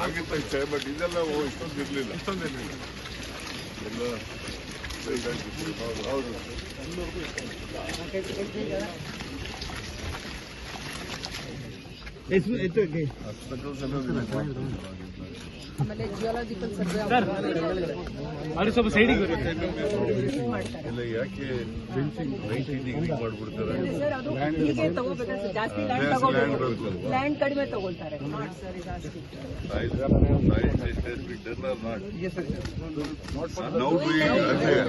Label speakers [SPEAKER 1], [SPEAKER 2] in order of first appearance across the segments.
[SPEAKER 1] ಆಗಿತ್ತೈತೆ but ಇದೆಲ್ಲ ಓ ಇಷ್ಟೊಂದು ಇರಲಿಲ್ಲ ಎಲ್ಲ ಬೇಗ ಆಗಿತ್ತು. ಹೌದು
[SPEAKER 2] ಆಮೇಲೆ ಜಿಯೋಲಾಜಿಕಲ್ ಸರ್ವೆ
[SPEAKER 3] ಅವ್ರಿಗೆ ಸ್ವಲ್ಪ ಸೈಡಿಗೆ
[SPEAKER 1] ಇಲ್ಲ ಯಾಕೆ ಫೆನ್ಸಿಂಗ್ ನೈಂಟಿ ಡಿಗ್ರಿ ಮಾಡ್ಬಿಡ್ತಾರೆ
[SPEAKER 2] ಸರ್ ಅದು ಹೀಗೆ ತಗೋಬೇಕಾದ್ರೆ ಸರ್ ಜಾಸ್ತಿ ಲ್ಯಾಂಡ್
[SPEAKER 1] Land
[SPEAKER 2] ತಗೋಬೇಕು
[SPEAKER 1] ಬೇಕಲ್ವಾ?
[SPEAKER 2] ಲ್ಯಾಂಡ್ ಕಡಿಮೆ ತಗೊಳ್ತಾರೆ ನಾಟ್ ಸರ್ ಜಾಸ್ತಿ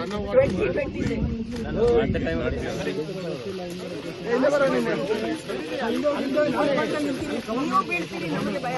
[SPEAKER 1] ನಾವು ಅದೇ
[SPEAKER 2] ಟ್ವೆಂಟಿ ಟ್ವೆಂಟಿ ನೀವು ಬೀಳ್ತೀರಿ ನಮಗೆ ಭಯ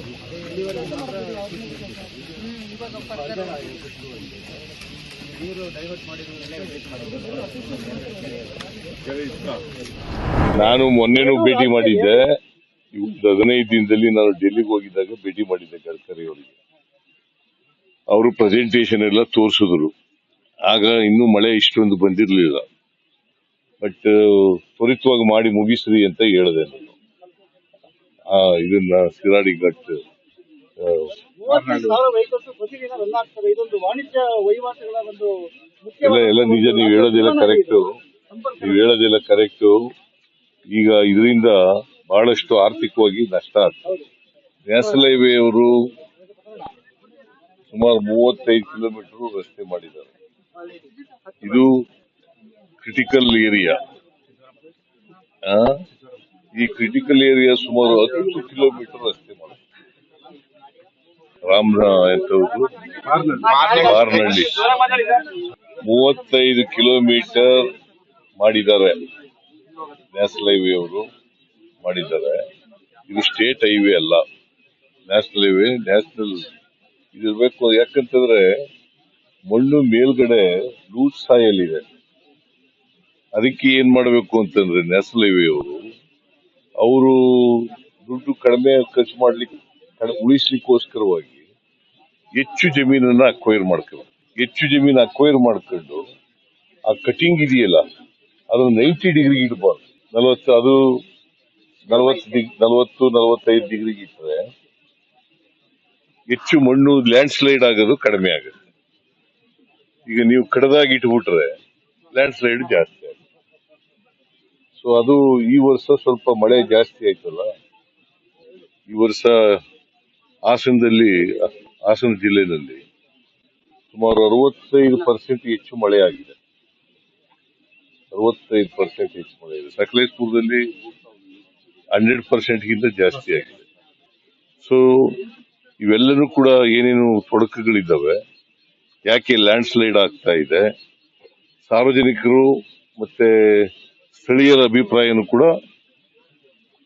[SPEAKER 1] ನಾನು ಮೊನ್ನೆನೂ ಭೇಟಿ ಮಾಡಿದ್ದೆ. ಹದಿನೈದು ದಿನದಲ್ಲಿ ನಾನು ಡೆಲ್ಲಿಗೆ ಹೋಗಿದ್ದಾಗ ಭೇಟಿ ಮಾಡಿದ್ದೆ ಗಡ್ಕರಿ ಅವರಿಗೆ. ಅವರು ಪ್ರೆಸೆಂಟೇಶನ್ ಎಲ್ಲ ತೋರಿಸಿದ್ರು. ಆಗ ಇನ್ನೂ ಮಳೆ ಇಷ್ಟೊಂದು ಬಂದಿರಲಿಲ್ಲ. ಬಟ್ ತ್ವರಿತವಾಗಿ ಮಾಡಿ ಮುಗಿಸ್ರಿ ಅಂತ ಹೇಳಿದೆ ನಾನು. ಇದನ್ನ ಸಿರಾಡಿ ಘಟ್ ಎಲ್ಲ ಎಲ್ಲ ನಿಜ ನೀವು ಹೇಳೋದಿಲ್ಲ ಕರೆಕ್ಟ್ ನೀವು ಹೇಳೋದಿಲ್ಲ ಕರೆಕ್ಟ್ ಈಗ ಇದರಿಂದ ಬಹಳಷ್ಟು ಆರ್ಥಿಕವಾಗಿ ನಷ್ಟ ಆಗ್ತದೆ ನ್ಯಾಷನಲ್ ಹೈವೇ ಅವರು ಸುಮಾರು ಮೂವತ್ತೈದು ಕಿಲೋಮೀಟರ್ ರಸ್ತೆ ಮಾಡಿದ್ದಾರೆ. ಇದು ಕ್ರಿಟಿಕಲ್ ಏರಿಯಾ ಈ ಕ್ರಿಟಿಕಲ್ ಏರಿಯಾ ಸುಮಾರು ಹತ್ತು ಕಿಲೋಮೀಟರ್ ಎಂತದ್ದು ಮಾರ್ನಹಳ್ಳಿ ಮೂವತ್ತೈದು ಕಿಲೋಮೀಟರ್ ಮಾಡಿದ್ದಾರೆ. ನ್ಯಾಷನಲ್ ಹೈವೇ ಅವರು ಮಾಡಿದ್ದಾರೆ. ಇದು ಸ್ಟೇಟ್ ಹೈವೇ ಅಲ್ಲ. ನ್ಯಾಷನಲ್ ಹೈವೇ ನ್ಯಾಷನಲ್ ಇದಿರ್ಬೇಕು ಯಾಕಂತಂದ್ರೆ ಮಣ್ಣು ಮೇಲ್ಗಡೆ ಲೂಸ್ ಸಾಯಲ್ ಇದೆ ಅದಕ್ಕೆ ಏನ್ ಮಾಡಬೇಕು ಅಂತಂದ್ರೆ ನ್ಯಾಷನಲ್ ಹೈವೇ ಅವರು ಅವರು ದುಡ್ಡು ಕಡಿಮೆ ಖರ್ಚು ಮಾಡ್ಲಿಕ್ಕೆ ಉಳಿಸ್ಲಿಕ್ಕೋಸ್ಕರವಾಗಿ ಹೆಚ್ಚು ಜಮೀನನ್ನ ಅಕ್ವೈರ್ ಮಾಡ್ಕೋಬೇಕು ಹೆಚ್ಚು ಜಮೀನು ಅಕ್ವೈರ್ ಮಾಡ್ಕೊಂಡು ಆ ಕಟಿಂಗ್ ಇದೆಯಲ್ಲ ಅದನ್ನ ನೈಂಟಿ ಡಿಗ್ರಿ ಇಡಬಾರ್ದು. ನಲವತ್ತು, ಅದು ನಲವತ್ತು ಡಿಗ್ ನಲವತ್ತು, ನಲವತ್ತೈದು ಡಿಗ್ರಿಗೆ ಇಟ್ಟರೆ ಹೆಚ್ಚು ಮಣ್ಣು ಲ್ಯಾಂಡ್ ಸ್ಲೈಡ್ ಆಗೋದು ಕಡಿಮೆ ಆಗುತ್ತೆ. ಈಗ ನೀವು ಕಡದಾಗಿ ಇಟ್ಬಿಟ್ರೆ ಲ್ಯಾಂಡ್ ಸ್ಲೈಡ್ ಜಾಸ್ತಿ ಆಗುತ್ತೆ. ಸೊ ಅದು ಈ ವರ್ಷ ಸ್ವಲ್ಪ ಮಳೆ ಜಾಸ್ತಿ ಆಯ್ತಲ್ಲ, ಈ ವರ್ಷ ಹಾಸನದಲ್ಲಿ ಹಾಸನ ಜಿಲ್ಲೆಯಲ್ಲಿ ಸುಮಾರು ಅರವತ್ತೈದು ಪರ್ಸೆಂಟ್ ಹೆಚ್ಚು ಮಳೆ ಆಗಿದೆ ಅರವತ್ತೈದು ಪರ್ಸೆಂಟ್ ಹೆಚ್ಚು ಮಳೆ ಇದೆ ಸಕಲೇಶ್ಪುರದಲ್ಲಿ ಹಂಡ್ರೆಡ್ ಪರ್ಸೆಂಟ್ ಗಿಂತ ಜಾಸ್ತಿ ಆಗಿದೆ. ಸೊ ಇವೆಲ್ಲನೂ ಕೂಡ ಏನೇನು ತೊಡಕುಗಳಿದ್ದಾವೆ, ಯಾಕೆ ಲ್ಯಾಂಡ್ ಸ್ಲೈಡ್ ಆಗ್ತಾ ಇದೆ, ಸಾರ್ವಜನಿಕರು ಮತ್ತೆ ಸ್ಥಳೀಯರ ಅಭಿಪ್ರಾಯನೂ ಕೂಡ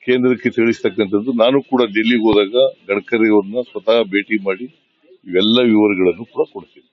[SPEAKER 1] ಕೇಂದ್ರಕ್ಕೆ ತಿಳಿಸ್ತಕ್ಕಂಥದ್ದು. ನಾನು ಕೂಡ ಡೆಲ್ಲಿಗೆ ಹೋದಾಗ ಗಡ್ಕರಿ ಅವ್ರನ್ನ ಸ್ವತಃ ಭೇಟಿ ಮಾಡಿ ಇವೆಲ್ಲ ವಿವರಗಳನ್ನು ಕೂಡ ಕೊಡ್ತೀನಿ.